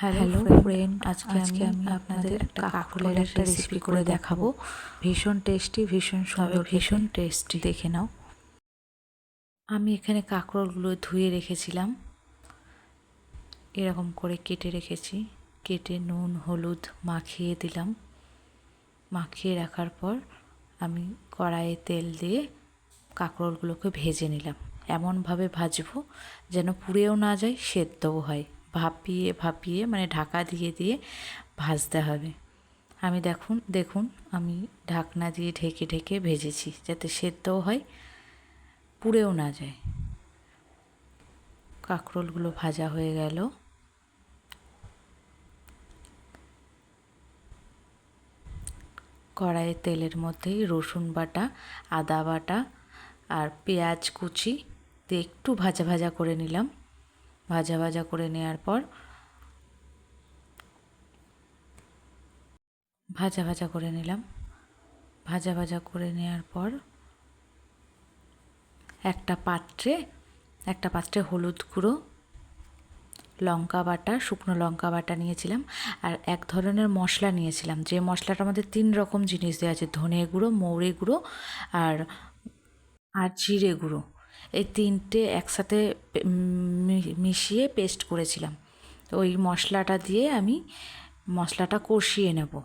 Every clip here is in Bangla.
হ্যালো ফ্রেন্ড আজকে আজকে আমি আপনাদের একটা কাঁকরোলের একটা রেসিপি করে দেখাবো। ভীষণ টেস্টি ভীষণ সুন্দর ভীষণ টেস্টি দেখে নাও। আমি এখানে কাঁকরোলগুলো ধুয়ে রেখেছিলাম। এরকম করে কেটে রেখেছি। কেটে নুন হলুদ মাখিয়ে দিলাম। মাখিয়ে রাখার পর আমি কড়াইয়ে তেল দিয়ে কাঁকরোলগুলোকে ভেজে নিলাম। এমনভাবে ভাজবো যেন পুড়েও না যায় সেদ্ধও হয়। ভাপিয়ে ভাপিয়ে মানে ঢাকা দিয়ে দিয়ে ভাজতে হবে। আমি দেখুন দেখুন, আমি ঢাকনা দিয়ে ঢেকে ঢেকে ভেজেছি যাতে সেদ্ধও হয়, পুড়েও না যায়। কাঁকরোলগুলো ভাজা হয়ে গেল। কড়াইয়ে তেলের মধ্যেই রসুন বাটা, আদা বাটা আর পেঁয়াজ কুচি দিয়ে একটু ভাজা ভাজা করে নিলাম। ভাজা ভাজা করে নেওয়ার পর ভাজা ভাজা করে নিলাম। ভাজা ভাজা করে নেওয়ার পর একটা পাত্রে একটা পাত্রে হলুদ গুঁড়ো, লঙ্কা বাটা, শুকনো লঙ্কা বাটা নিয়েছিলাম আর এক ধরনের মশলা নিয়েছিলাম। যে মশলাটা আমাদের তিন রকম জিনিস দেওয়া আছে, ধনে গুঁড়ো, মৌরে গুঁড়ো আর আর জিরে গুঁড়ো। এই তিনটে একসাথে মিশিয়ে পেস্ট করেছিলাম। ওই মশলাটা দিয়ে আমি মশলাটা কষিয়ে নেব।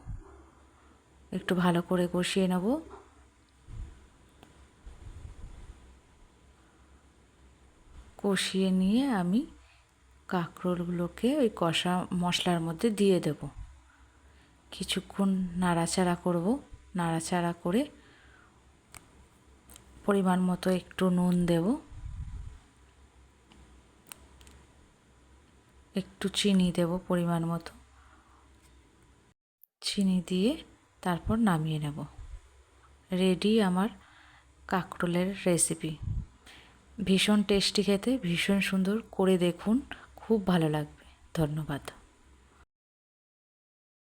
একটু ভালো করে কষিয়ে নেব। কষিয়ে নিয়ে আমি কাঁকরোলগুলোকে ওই কষা মশলার মধ্যে দিয়ে দেব। কিছুক্ষণ নাড়াচাড়া করব। নাড়াচাড়া করে পরিমাণ মতো একটু নুন দেব। একটু চিনি দেব পরিমাণ মতো। চিনি দিয়ে তারপর নামিয়ে নেব। রেডি আমার কাকরোলের রেসিপি ভীষণ টেস্টি খেতে, ভীষণ সুন্দর করে দেখুন, খুব ভালো লাগবে। ধন্যবাদ।